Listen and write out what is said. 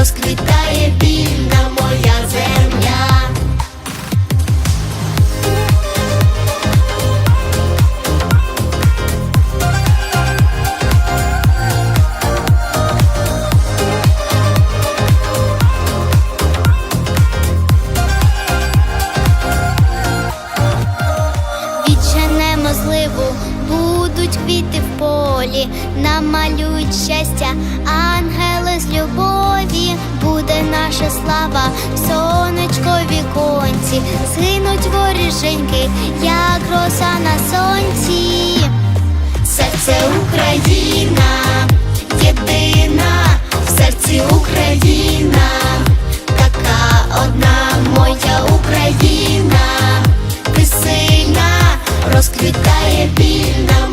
розквітає вільна моя земля. Відженемо зливу, будуть квіти в полі, намалюють щастя, наша слава, сонечко віконці, згинуть воріженьки, як роса на сонці. Серце Україна, єдина, в серці Україна, така одна моя Україна, ти сильна, розквітає вільна